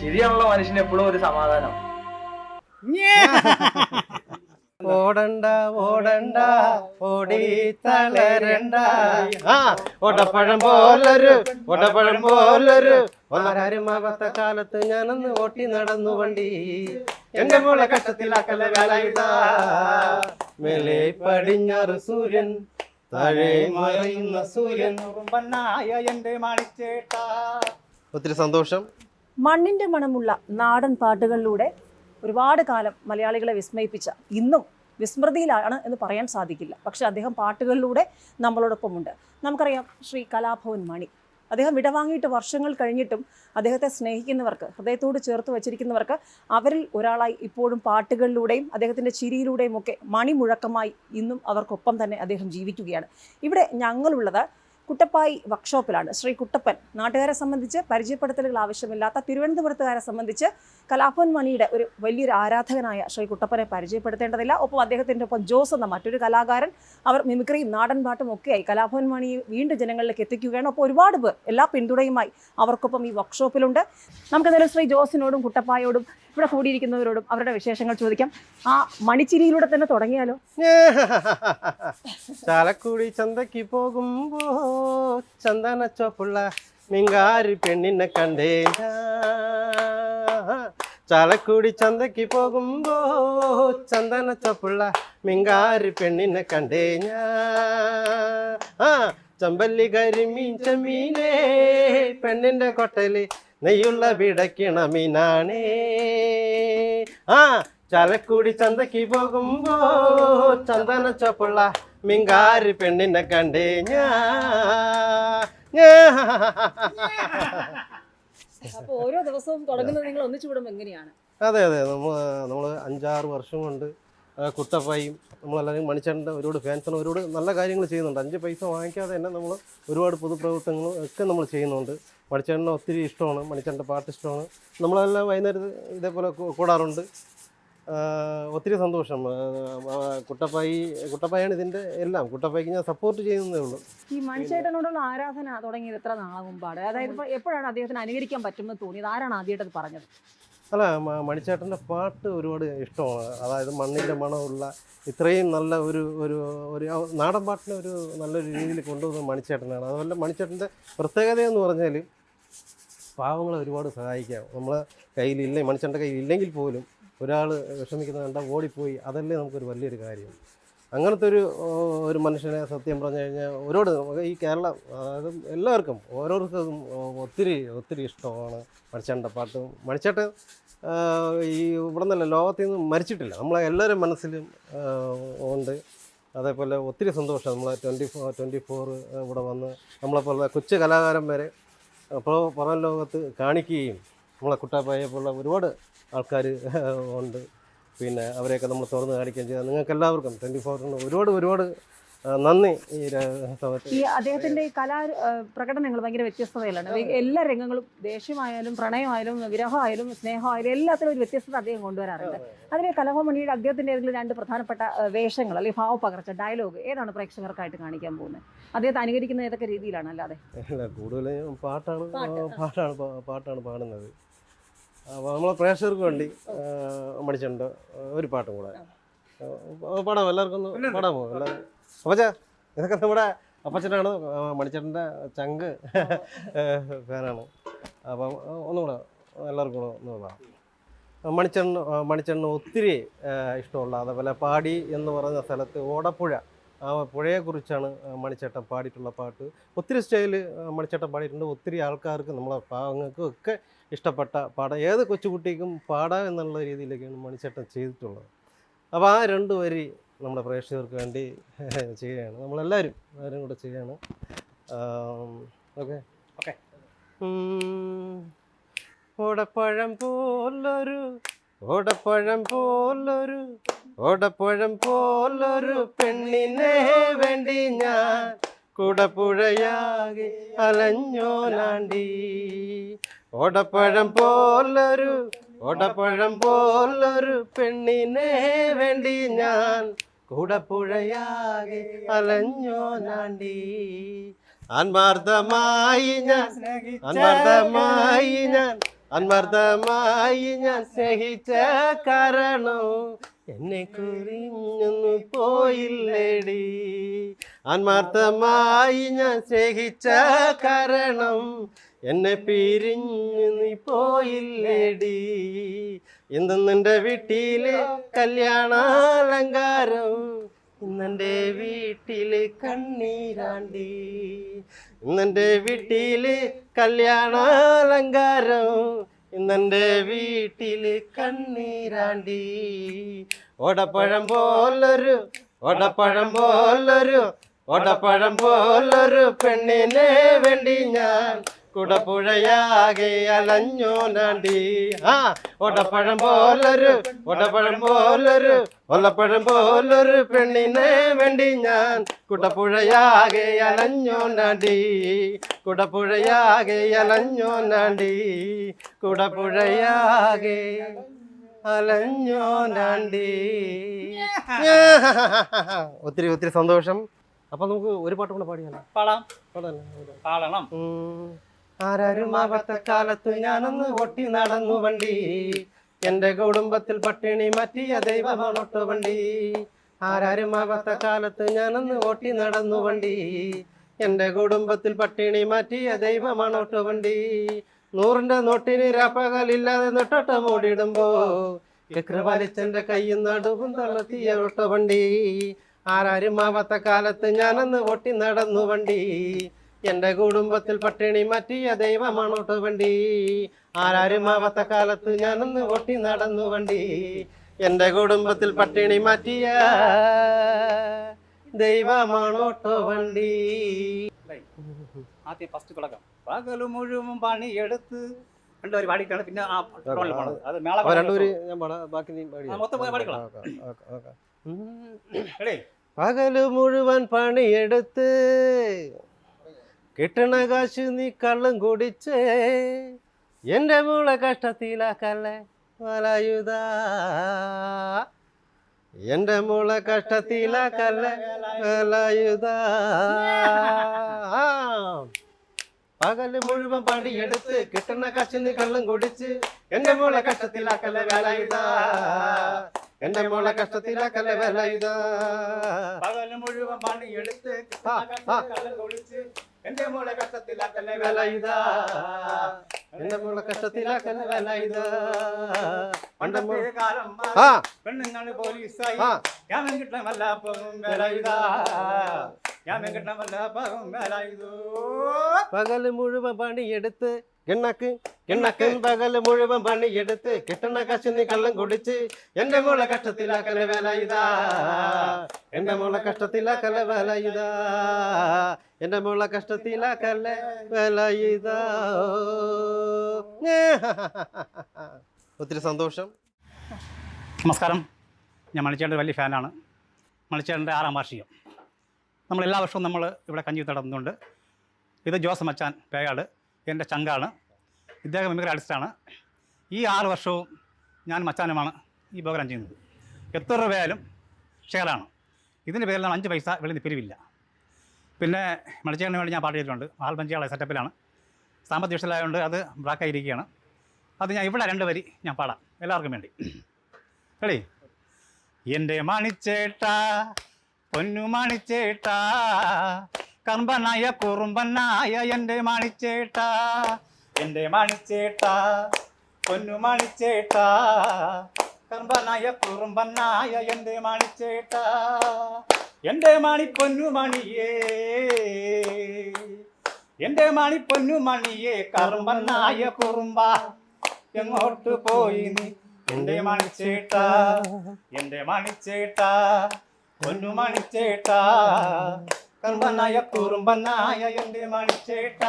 ചിരിയാണല്ലോ മനുഷ്യന് എപ്പോഴും ഒരു സമാധാനം. ഓടണ്ട ഓടണ്ട ഓടി തളരണ്ട. ആ ഓടപ്പഴം പോലൊരു ഓടപ്പഴം പോലൊരു. ആരാരുമാകാത്ത കാലത്ത് ഞാനൊന്ന് ഓട്ടി നടന്നു വണ്ടി. എന്റെ മോളെ കഷ്ടത്തിലാക്കല വേലായുധ മേലെ പടിഞ്ഞാറ് സൂര്യൻ താഴെ മറയുന്ന സൂര്യൻ. പൊന്നായ എന്റെ മാണിച്ചേട്ടാ. ഒത്തിരി സന്തോഷം. മണ്ണിന്റെ മണമുള്ള നാടൻ പാട്ടുകളിലൂടെ ഒരുപാട് കാലം മലയാളികളെ വിസ്മയിപ്പിച്ച ഇന്നും വിസ്മൃതിയിലാണ് എന്ന് പറയാൻ സാധിക്കില്ല. പക്ഷെ അദ്ദേഹം പാട്ടുകളിലൂടെ നമ്മളോടൊപ്പമുണ്ട്. നമുക്കറിയാം ശ്രീ കലാഭവൻ മണി. അദ്ദേഹം വിടവാങ്ങിയിട്ട് വർഷങ്ങൾ കഴിഞ്ഞിട്ടും അദ്ദേഹത്തെ സ്നേഹിക്കുന്നവർക്ക് ഹൃദയത്തോട് ചേർത്ത് വച്ചിരിക്കുന്നവർക്ക് അവരിൽ ഒരാളായി ഇപ്പോഴും പാട്ടുകളിലൂടെയും അദ്ദേഹത്തിന്റെ ചിരിയിലൂടെയും ഒക്കെ മണിമുഴക്കമായി ഇന്നും അവർക്കൊപ്പം തന്നെ അദ്ദേഹം ജീവിക്കുകയാണ്. ഇവിടെ ഞങ്ങളുള്ളത് കുട്ടപ്പായി വർക്ക്ഷോപ്പിലാണ് ശ്രീ കുട്ടപ്പൻ നാട്ടുകാരെ സംബന്ധിച്ച് പരിചയപ്പെടുത്തലുകൾ ആവശ്യമില്ലാത്ത തിരുവനന്തപുരത്തുകാരെ സംബന്ധിച്ച് കലാഭവൻ മണിയുടെ ഒരു വലിയൊരു ആരാധകനായ ശ്രീ കുട്ടപ്പനെ പരിചയപ്പെടുത്തേണ്ടതില്ല. ഒപ്പം അദ്ദേഹത്തിന്റെ ഒപ്പം ജോസ് എന്ന മറ്റൊരു കലാകാരൻ അവർ മിമിക്രിയും നാടൻ പാട്ടും ഒക്കെയായി കലാഭവൻ മണിയെ വീണ്ടും ജനങ്ങളിലേക്ക് എത്തിക്കുകയാണ്. അപ്പോൾ ഒരുപാട് പേർ എല്ലാ പിന്തുണയുമായി അവർക്കൊപ്പം ഈ വർക്ക്ഷോപ്പിലുണ്ട് നമുക്കെന്തായാലും ശ്രീ ജോസിനോടും കുട്ടപ്പായോടും ഇവിടെ കൂടിയിരിക്കുന്നവരോടും അവരുടെ വിശേഷങ്ങൾ ചോദിക്കാം. ആ മണിച്ചിരിയിലൂടെ തന്നെ തുടങ്ങിയാലോ? ചാലക്കുടി ചന്തയ്ക്ക് ചന്ദന ചോപ്പുള്ള മിങ്കാരി പെണ്ണിനെ കണ്ടേ. ചാലക്കുടി ചന്തയ്ക്ക് പോകുമ്പോ ചന്ദന ചോപ്പുള്ള മിങ്കാരി പെണ്ണിനെ കണ്ടേ ആ ചമ്പല്ലി കരിമീൻ ചെമ്മീനേ പെണ്ണിന്റെ കൊട്ടൽ നെയ്യുള്ള വിടക്കിണ മീനാണേ ആ ചാലക്കുടി ചന്തയ്ക്ക് പോകുമ്പോ ചന്ദന ചോപ്പുള്ള മിങ്കാരി പെണ്ണിനെ കണ്ടേ ഞാ. അപ്പോൾ ഓരോ ദിവസവും തുടങ്ങുന്നത് നിങ്ങൾ ഒന്നിച്ചു എങ്ങനെയാണ്? അതെ അതെ. നമ്മൾ നമ്മൾ അഞ്ചാറ് വർഷം കൊണ്ട് കുട്ടപ്പായും നമ്മളെല്ലാവരും മണിച്ചേട്ടന്റെ ഒരുപാട് ഫാൻസാണ് ഒരുപാട് നല്ല കാര്യങ്ങൾ ചെയ്യുന്നുണ്ട്. അഞ്ച് പൈസ വാങ്ങിക്കാതെ തന്നെ നമ്മൾ ഒരുപാട് പൊതുപ്രവർത്തനങ്ങളും ഒക്കെ നമ്മൾ ചെയ്യുന്നുണ്ട്. മണിച്ചേട്ടനെ ഒത്തിരി ഇഷ്ടമാണ്. മണിച്ചേട്ടന്റെ പാട്ട് ഇഷ്ടമാണ്. നമ്മളെല്ലാം വൈകുന്നേരത്ത് ഇതേപോലെ കൂടാറുണ്ട്. ഒത്തിരി സന്തോഷം. കുട്ടപ്പായി കുട്ടപ്പായാണ് ഇതിന്റെ എല്ലാം. കുട്ടപ്പായിക്ക് ഞാൻ സപ്പോർട്ട് ചെയ്യുന്നതേ ഉള്ളൂ. ഈ മനുഷ്യനോടുള്ള ആരാധന തുടങ്ങിയത് എത്ര നാളെ മുമ്പാണ്? അതായത് ഇപ്പോൾ എപ്പോഴാണ് അദ്ദേഹത്തിന് അനുകരിക്കാൻ പറ്റുമെന്ന് തോന്നിയത്? ആരാണ് ആദ്യമായിട്ട് അത് പറഞ്ഞത്? അല്ല മണിച്ചേട്ടന്റെ പാട്ട് ഒരുപാട് ഇഷ്ടമാണ്. അതായത് മണ്ണിന്റെ മണമുള്ള ഇത്രയും നല്ല ഒരു ഒരു ഒരു നാടൻ പാട്ടിനെ ഒരു നല്ലൊരു രീതിയിൽ കൊണ്ടുവന്നത് മണിച്ചേട്ടനാണ്. അതുപോലെ മണിച്ചേട്ടന്റെ പ്രത്യേകത എന്ന് പറഞ്ഞാൽ പാവങ്ങളെ ഒരുപാട് സഹായിക്കാം. നമ്മളെ കയ്യിലില്ല മണിച്ചേട്ടന്റെ കയ്യിൽ ഇല്ലെങ്കിൽ പോലും ഒരാൾ വിഷമിക്കുന്നത് കണ്ടാൽ ഓടിപ്പോയി അതല്ലേ നമുക്കൊരു വലിയൊരു കാര്യം. അങ്ങനത്തെ ഒരു ഒരു മനുഷ്യനെ സത്യം പറഞ്ഞു കഴിഞ്ഞാൽ ഒരുപാട് ഈ കേരളം അതായത് എല്ലാവർക്കും ഓരോരുത്തർക്കും ഒത്തിരി ഒത്തിരി ഇഷ്ടമാണ് മണിച്ചേട്ടന്റെ പാട്ട്. മണിച്ചേട്ടൻ ഈ ഇവിടെ നിന്നല്ല ലോകത്തിൽ നിന്ന് മരിച്ചിട്ടില്ല. നമ്മളെ എല്ലാവരും മനസ്സിലും ഉണ്ട്. അതേപോലെ ഒത്തിരി സന്തോഷം. നമ്മളെ ട്വന്റി ഫോർ ട്വന്റി ഫോർ ഇവിടെ വന്ന് നമ്മളെപ്പോലെ കൊച്ചു കലാകാരന്മാരെ അപ്പോൾ പുറം ലോകത്ത് കാണിക്കുകയും നമ്മളെ കുട്ടാപ്പായെ പോലുള്ള ഒരുപാട് ആൾക്കാർ ഉണ്ട്. പിന്നെ അവരെയൊക്കെ നമ്മൾ തുറന്ന് കാണിക്കുകയും ചെയ്താൽ നിങ്ങൾക്ക് എല്ലാവർക്കും ട്വന്റി ഫോറിന് ഒരുപാട് ഒരുപാട് നന്ദി ഈ ഈ അദ്ദേഹത്തിന്റെ ഈ കലാ പ്രകടനങ്ങൾ ഭയങ്കര വ്യത്യസ്തതയിലാണ്. എല്ലാ രംഗങ്ങളും ദേഷ്യമായാലും പ്രണയമായാലും വിരഹമായാലും സ്നേഹമായാലും എല്ലാത്തിലും ഒരു വ്യത്യസ്തത അദ്ദേഹം കൊണ്ടുവരാറുണ്ട്. അതിന് കലാഭമണിയുടെ അദ്ദേഹത്തിന്റെ ഏതെങ്കിലും രണ്ട് പ്രധാനപ്പെട്ട വേഷങ്ങൾ അല്ലെങ്കിൽ ഭാവപകർച്ച ഡയലോഗ് ഏതാണ് പ്രേക്ഷകർക്കായിട്ട് കാണിക്കാൻ പോകുന്നത്? അദ്ദേഹത്തെ അനുകരിക്കുന്ന ഏതൊക്കെ രീതിയിലാണ് അല്ലാതെ? അല്ല കൂടുതലും പാട്ടാണ് പാട്ടാണ് പാട്ടാണ് പാടുന്നത്. അപ്പോൾ നമ്മളെ പ്രേക്ഷകർക്ക് വേണ്ടി മടിച്ചിട്ടുണ്ട് ഒരു പാട്ടും കൂടെ. പാടാം എല്ലാവർക്കും ഒന്ന് പാടാമോ? എല്ലാവരും അപ്പച്ചാ ഇതൊക്കെ നമ്മുടെ അപ്പച്ചനാണ് മണിച്ചേട്ടന്റെ ചങ്ക്. ഫാനാണ് അപ്പം ഒന്നുകൂടെ എല്ലാവർക്കും കൂടെ ഒന്ന് പാടാം. മണിച്ചെണ്ണ മണിച്ചെണ്ണ ഒത്തിരി ഇഷ്ടമുള്ള അതേപോലെ പാടി എന്ന് പറയുന്ന സ്ഥലത്ത് ഓടപ്പുഴ. ആ പുഴയെക്കുറിച്ചാണ് മണിച്ചേട്ടൻ പാടിയിട്ടുള്ള പാട്ട്. ഒത്തിരി സ്റ്റൈൽ മണിച്ചേട്ടൻ പാടിയിട്ടുണ്ട്. ഒത്തിരി ആൾക്കാർക്ക് നമ്മളെ പാവങ്ങൾക്കും ഒക്കെ ഇഷ്ടപ്പെട്ട പാട. ഏത് കൊച്ചുകുട്ടിക്കും പാടാം എന്നുള്ള രീതിയിലേക്കാണ് മണിച്ചേട്ടൻ ചെയ്തിട്ടുള്ളത്. അപ്പോൾ ആ രണ്ട് വരി നമ്മുടെ പ്രേക്ഷകർക്ക് വേണ്ടി ചെയ്യുകയാണ്. നമ്മളെല്ലാവരും എല്ലാവരും കൂടെ ചെയ്യാണ് ഓക്കെ. ഓക്കെ. ഓടപ്പഴം പോലൊരു ഓടപ്പഴം പോലൊരു ഓടപ്പഴം പോലൊരു പെണ്ണിനെ വേണ്ടി ഞാൻ കുടപ്പുഴയാകെ അലഞ്ഞോലാണ്ടി. ഓടപ്പഴം പോലൊരു ഓടപ്പഴം പോലൊരു പെണ്ണിനെ വേണ്ടി ഞാൻ കുടപ്പുഴയാകെ അലഞ്ഞോലാണ്ടി. അന്മാർദ്ദമായി ഞാൻ അന്മാർദ്ദമായി ഞാൻ അന്മർദ്ദമായി ഞാൻ സ്നേഹിച്ച കാരണം എന്നെ കുറിഞ്ഞൊന്നു പോയില്ലേടി. ആത്മാർത്ഥമായി ഞാൻ സ്നേഹിച്ച കാരണം എന്നെ പിരിഞ്ഞു നീ പോയില്ലേടി. ഇന്നെന്റെ വീട്ടിലെ കല്യാണാലങ്കാരം ഇന്നെന്റെ വീട്ടിലെ കണ്ണീരാണ്ടി. ഇന്നെന്റെ വീട്ടിലെ കല്യാണാലങ്കാരം ഇന്നെന്റെ വീട്ടിൽ കണ്ണീരാണ്ടി. ഓടപ്പഴം പോലൊരു ഓടപ്പഴം പോലൊരു ഓടപ്പഴം പോലൊരു പെണ്ണിനെ വേണ്ടി ഞാൻ കുടപ്പുഴയാകെ അലഞ്ഞോനാണ്ടി ആ ഒടപ്പഴം പോലൊരു ഒടപ്പഴം പോലൊരു ഒലപ്പഴം പോലൊരു പെണ്ണിനെ വേണ്ടി ഞാൻ കുടപ്പുഴയാകെ അലഞ്ഞോനാണ്ടി കുടപ്പുഴയാകെ അലഞ്ഞോനാണ്ടി കുടപ്പുഴയാകെ അലഞ്ഞോനാണ്ടി ഒത്തിരി ഒത്തിരി സന്തോഷം. അപ്പൊ നമുക്ക് ഒരു പാട്ട് കൂടെ പാടിയാലോ? പാടാം. പാടാം പാടണം. ഉം. ആരാരും ആവാത്ത കാലത്ത് ഞാനൊന്ന് ഒട്ടി നടന്നു വണ്ടി. എന്റെ കുടുംബത്തിൽ പട്ടിണി മാറ്റിയ ദൈവമാണോട്ടോ വണ്ടി ആരാരുമാവാത്ത കാലത്ത് ഞാനൊന്ന് ഓട്ടി നടന്നു വണ്ടി. എന്റെ കുടുംബത്തിൽ പട്ടിണി മാറ്റിയ ദൈവമാണോട്ടോ വണ്ടി നൂറിന്റെ നോട്ടിന് രാപ്പകലില്ലാതെ നെട്ടോട്ട മൂടിയിടുമ്പോ ചക്രപാലിച്ചന്റെ കയ്യിൽ നടുവും തളർത്തിയ ഒട്ടു വണ്ടി ആരാരുമാവാത്ത കാലത്ത് ഞാനന്ന് ഓട്ടി നടന്നു വണ്ടി. എന്റെ കുടുംബത്തിൽ പട്ടിണി മാറ്റിയ ദൈവമാണോട്ടോ വണ്ടി. ആരാരും ആവാത്ത കാലത്ത് ഞാനൊന്ന് ഓട്ടി നടന്നു വണ്ടി. എന്റെ കുടുംബത്തിൽ പട്ടിണി മാറ്റിയ ദൈവമാണോട്ടോ വണ്ടി. ആദ്യം ഫസ്റ്റ് തുടക്കം. പകൽ മുഴുവൻ പണിയെടുത്ത് രണ്ടുപേര് പാടിക്കാണ് പിന്നെ ആ ടോണിൽ പാടുന്നത് അത് മേള രണ്ടുപേര് ഞാൻ പാടാം ബാക്കി നീ പാടിയോ? ആ, മൊത്തം പാടിക്കോളാം. പകൽ മുഴുവൻ പണിയെടുത്ത് കിട്ടണ കാശ് നീ കള്ളും കുടിച്ച്. എന്റെ മോളെ കഷ്ടത്തിലാക്കല്ലേ വലയുത എന്റെ മോളെ കഷ്ടത്തിലാക്കല്ലേ വലയുത പകൽ മുഴുവൻ പണിയെടുത്ത് കിട്ടണ കാശ് നീ കള്ളും കുടിച്ച് എന്റെ മോളെ കഷ്ടത്തിലാക്കല്ലേ വേലയുത എന്റെ മോളെ കഷ്ടത്തിലാക്കല്ലേ വേലയുത പകൽ മുഴുവൻ പണിയെടുത്ത്. കള്ളം കുടിച്ച് എന്റെ മോളെ കഷ്ടത്തിലാക്കല്ലേ വേല ഇതാ. എന്റെ മോളെ കഷ്ടത്തിലാക്കല്ല വേല ഇതാ. പണ്ട് പണ്ടത്തെ കാലം ആ. പെണ്ണുങ്ങൾ പോലീസായി. ഞാൻ വെങ്കിട്ടം വല്ലാപ്പവും വേല ഇതാ. ഞാൻ വെങ്കിട്ടം വല്ലാപ്പവും വേല ഇതോ. പകൽ മുഴുവൻ പണിയെടുത്ത് കിണ്ണക്ക് എണ്ണക്കൻ പകൽ മുഴുവൻ പണിയെടുത്ത് കിട്ടണ കാശ് നീ കള്ളം കുടിച്ച് എന്റെ മോളെ കഷ്ടത്തിലാക്കല വേല ഇതാ. എന്റെ മോളെ കഷ്ടത്തിലാക്കല വേല ഇതാ. എന്റെ മോളെ കഷ്ടത്തിലാക്കല വേല ഇതാ. ഒത്തിരി സന്തോഷം. നമസ്കാരം. ഞാൻ മണിച്ചേട്ടന്റെ വലിയ ഫാനാണ്. മണിച്ചേട്ടന്റെ ആറാം വാർഷികം. നമ്മൾ എല്ലാ വർഷവും നമ്മൾ ഇവിടെ കഞ്ഞി നടന്നുകൊണ്ട് ഇത് ജോസ് മച്ചാൻ പേയാട്. എന്റെ ചങ്കാണ്. ഇദ്ദേഹം മിമിക്രി ആർട്ടിസ്റ്റാണ് ഈ ആറ് വർഷവും ഞാൻ മച്ചാനുമാണ് ഈ പ്രോഗ്രാം ചെയ്യുന്നത്. എത്ര രൂപയായാലും ഷെയറാണ് ഇതിന്റെ പേരിലാണ് അഞ്ച് പൈസ വെളിയിൽ പിരിവില്ല. പിന്നെ മണിച്ചേട്ടന് വേണ്ടി ഞാൻ പാട്ട് ചെയ്തിട്ടുണ്ട് ആൽബം ചെയ്യാനുള്ള സെറ്റപ്പിലാണ് സാമ്പത്തിക വിഷയമായതുകൊണ്ട് അത് ബ്ലാക്കായിരിക്കുകയാണ് അത് ഞാൻ ഇവിടെ രണ്ട് വരി ഞാൻ പാടാം. എല്ലാവർക്കും വേണ്ടി. കളി എന്റെ മണിച്ചേട്ട പൊന്നു മണിച്ചേട്ട കർമ്പനായ കുറുമ്പനായ എന്റെ മണിച്ചേട്ട എന്റെ മണിച്ചേട്ട പൊന്നു മണിച്ചേട്ട. കർമ്പനായ കുറുമ്പനായ എന്റെ മണിച്ചേട്ട എന്റെ മണി പൊന്നു മണിയേ. എന്റെ മണി പൊന്നു മണിയേ കറുമ്പനായ കുറുമ്പ എങ്ങോട്ട് പോയി നീ? എന്റെ മണിച്ചേട്ട എന്റെ മണിച്ചേട്ട പൊന്നു മണിച്ചേട്ട. കർമ്മനായ കുറുമ്പനായ എന്റെ മണിച്ചേട്ട.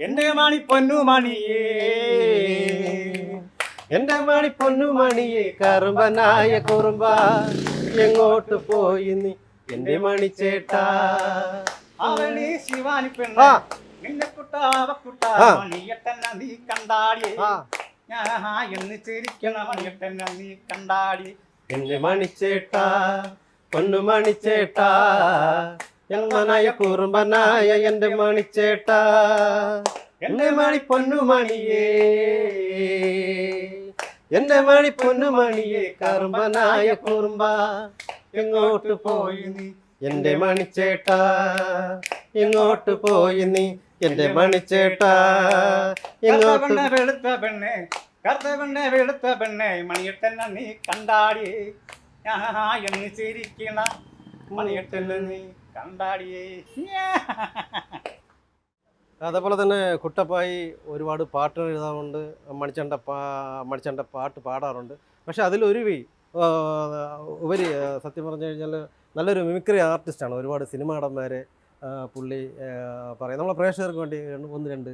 എന്റെ മണി പൊന്നു മണിയേ എന്റെ മണി പൊന്നുമണിയെ കറുമ്പനായ കുറുമ്പ എങ്ങോട്ട് പോയി നീ എന്റെ മണിച്ചേട്ടാ? അവളി ശിവാനി. പെണ്ണ. നിന്നെ കുട്ടാവക്കുട്ട ആ. മണിയട്ടന നീ കണ്ടാടി. ആ. ഞാൻ എന്ന് ചിരിക്കണ മണിയട്ടന നീ കണ്ടാടി. എന്റെ മണിച്ചേട്ടാ. പൊന്നുമണിച്ചേട്ടാ എങ്ങനായ കുറുമ്പനായ എന്റെ മണിച്ചേട്ടാ. എന്റെ മണി പൊന്നുമണിയേ എന്റെ മണി പൊന്നുമണിയേ കറുമ്പനായ കുറുമ്പ എങ്ങോട്ട് പോയി നീ എന്റെ മണിച്ചേട്ടാ? എങ്ങോട്ട് പോയി നീ എന്റെ മണിച്ചേട്ടാ? എങ്ങോട്ട് വെളുത്ത പെണ്ണെ കറുത്ത വെളുത്ത പെണ്ണെ മണിയട്ടെന്നെ നീ കണ്ടാടിയേ ചിരിക്കണ നീ കണ്ടാടിയേ. അതേപോലെ തന്നെ കുട്ടപ്പായി ഒരുപാട് പാട്ടുകൾ എഴുതാറുണ്ട്. മണിച്ചണ്ട പാ മണിച്ചണ്ട പാട്ട് പാടാറുണ്ട്. പക്ഷെ അതിലൊരുവി വി ഉപരി സത്യം പറഞ്ഞു കഴിഞ്ഞാൽ നല്ലൊരു മിമിക്രി ആർട്ടിസ്റ്റാണ് ഒരുപാട് സിനിമ നടന്മാരെ പുള്ളി പറയും. നമ്മളെ പ്രേക്ഷകർക്ക് വേണ്ടി ഒന്ന് രണ്ട്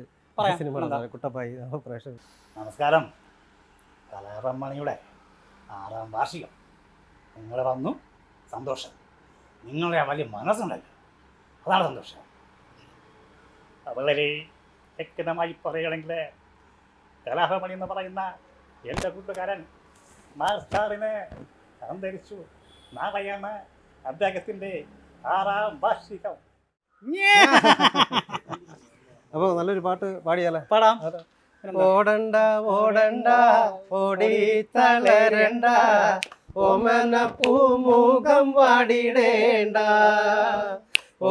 സിനിമ നടന്മാരെ കുട്ടപ്പായി നമ്മളെ പ്രേക്ഷകർ. നമസ്കാരം. കലാറമ്മണിയുടെ ആറാം വാർഷികം. നിങ്ങൾ വന്നു സന്തോഷം. നിങ്ങളെ ആ വലിയ മനസ്സുണ്ടല്ലോ. അതാണ് സന്തോഷം. വളരെ വ്യക്തമായി പറയുകയാണെങ്കിൽ കലാഭമണി എന്ന് പറയുന്ന എന്റെ കൂട്ടുകാരൻ മാസ്റ്റാറിന് അന്തരിച്ചു. നാളെയാണ് അദ്ദേഹത്തിന്റെ ആറാം വാർഷികം. അപ്പോൾ നല്ലൊരു പാട്ട് പാടിയാലേ? പാടാം. ഓടണ്ട ഓടണ്ട ഓടി തളരണ്ട. ഓമന പൂമുഖം വാടിടേണ്ട.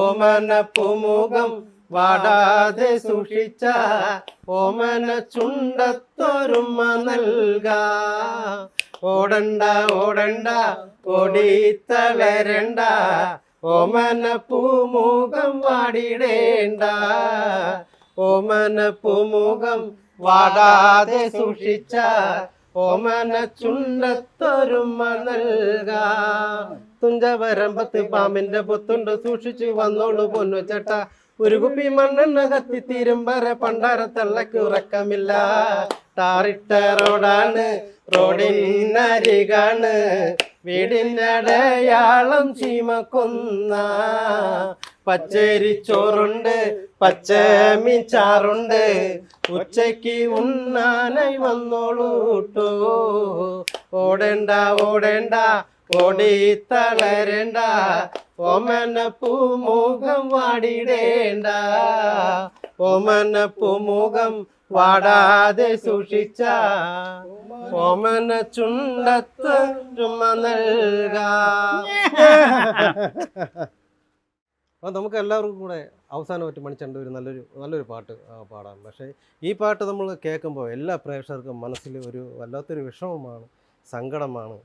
ഓമന പൂമുഖം വാടാതെ സൂക്ഷിച്ച ഓമന ചുണ്ടത്തൊരുമ നൽക. ഓടണ്ട ഓടണ്ട ഓടിത്തളരണ്ട തളരണ്ട ഓമന പൂമുഖം വാടിടേണ്ട. ഓമന പൂമുഖം വാടാതെ സൂക്ഷിച്ച ഓമന ചുണ്ടത്തൊരു നൽക തുഞ്ചവരമ്പത്ത് പാമ്പിന്റെ പൊത്തുണ്ട്. സൂക്ഷിച്ചു വന്നോളൂ പൊന്നു ചേട്ട. ഒരു കുപ്പി മണ്ണെണ്ണ കത്തി തീരുമ്പറ പണ്ടാര തള്ളക്ക് ഉറക്കമില്ല. ടാറിട്ട റോഡാണ് റോഡിനരികാണ്. വീടിനടയാളം ചീമക്കൊന്ന. പച്ചരി ചോറുണ്ട് പച്ചമീൻ ചാറുണ്ട്. ഉച്ചയ്ക്ക് ഉണ്ണാനായി വന്നോളൂട്ടോ. ഓടേണ്ട ഓടേണ്ട ഓടി തളരേണ്ട. ഓമന പൂമുഖം വാടിടേണ്ട. ഓമന പൂമുഖം വാടാതെ സൂക്ഷിച്ച. ഓമന ചുണ്ടത്ത് ചുമ നൽകാം. അപ്പോൾ നമുക്ക് എല്ലാവർക്കും കൂടെ അവസാനമായിട്ട് മണിച്ചണ്ട ഒരു നല്ലൊരു നല്ലൊരു പാട്ട് പാടാം. പക്ഷേ ഈ പാട്ട് നമ്മൾ കേൾക്കുമ്പോൾ എല്ലാ പ്രേക്ഷകർക്കും മനസ്സിൽ ഒരു വല്ലാത്തൊരു വിഷമമാണ് സങ്കടമാണ്.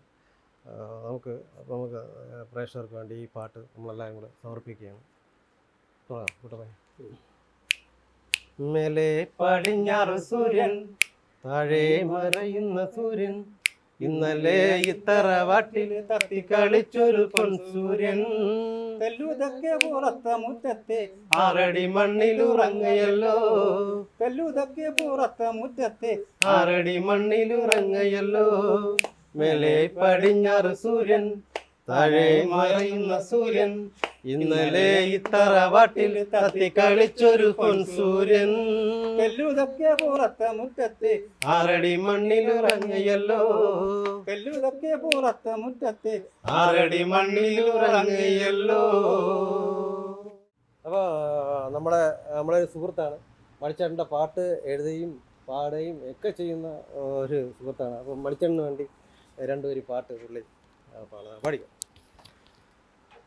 നമുക്ക് നമുക്ക് പ്രേക്ഷകർക്ക് വേണ്ടി ഈ പാട്ട് നമ്മളെല്ലാവരും കൂടെ സമർപ്പിക്കുകയാണ്. തുടങ്ങാം പടിഞ്ഞാറ് സൂര്യൻ താഴെ മറയുന്ന സൂര്യൻ ഇന്നലെ ഇത്തറ വാട്ടിൽ തത്തി കളിച്ചൊരു പൊൻസൂര്യൻ തെല്ലുതൊക്കെ പുറത്ത മുറ്റത്തെ ആറടി മണ്ണിലുറങ്ങയല്ലോ. തെല്ലുതക്കെ പുറത്ത മുറ്റത്തെ ആറടി മണ്ണിലുറങ്ങയല്ലോ. മേലെ പടിഞ്ഞാറ് സൂര്യൻ താഴെ മറയുന്ന സൂര്യൻ. ഇന്നലെ ഇത്തറ വാട്ടിൽ തത്തി കളിച്ചൊരു പൊൻസൂര്യൻ തെല്ലുതൊക്കെ പുറത്ത മുറ്റത്തെ ആറടി മണ്ണിലുറങ്ങയല്ലോ തെല്ലുതൊക്കെ പുറത്ത മുറ്റത്തെ ആറടി മണ്ണിലുറങ്ങയല്ലോ അപ്പോൾ നമ്മുടെ നമ്മുടെ ഒരു സുഹൃത്താണ്. മണിച്ചേട്ടന്റെ പാട്ട് എഴുതുകയും പാടുകയും ഒക്കെ ചെയ്യുന്ന ഒരു സുഹൃത്താണ്. അപ്പോൾ മണിച്ചേട്ടന് വേണ്ടി രണ്ടുപേരും പാട്ട് പുള്ളി പാടുക. പഠിക്കും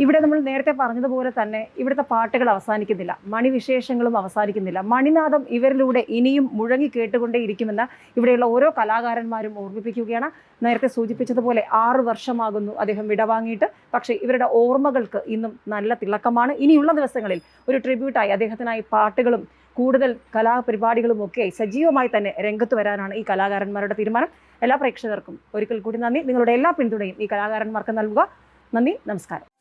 ഇവിടെ നമ്മൾ നേരത്തെ പറഞ്ഞതുപോലെ തന്നെ ഇവിടുത്തെ പാട്ടുകൾ അവസാനിക്കുന്നില്ല. മണിവിശേഷങ്ങളും അവസാനിക്കുന്നില്ല. മണിനാഥം ഇവരിലൂടെ ഇനിയും മുഴങ്ങി കേട്ടുകൊണ്ടേയിരിക്കുമെന്ന് ഇവിടെയുള്ള ഓരോ കലാകാരന്മാരും ഓർമ്മിപ്പിക്കുകയാണ്. നേരത്തെ സൂചിപ്പിച്ചതുപോലെ ആറ് വർഷമാകുന്നു അദ്ദേഹം വിടവാങ്ങിയിട്ട്. പക്ഷേ ഇവരുടെ ഓർമ്മകൾക്ക് ഇന്നും നല്ല തിളക്കമാണ്. ഇനിയുള്ള ദിവസങ്ങളിൽ ഒരു ട്രിബ്യൂട്ടായി അദ്ദേഹത്തിനായി പാട്ടുകളും കൂടുതൽ കലാപരിപാടികളും ഒക്കെ സജീവമായി തന്നെ രംഗത്ത് വരാനാണ് ഈ കലാകാരന്മാരുടെ തീരുമാനം. എല്ലാ പ്രേക്ഷകർക്കും ഒരിക്കൽ കൂടി നന്ദി. നിങ്ങളുടെ എല്ലാ പിന്തുണയും ഈ കലാകാരന്മാർക്ക് നൽകുക. നന്ദി. നമസ്കാരം.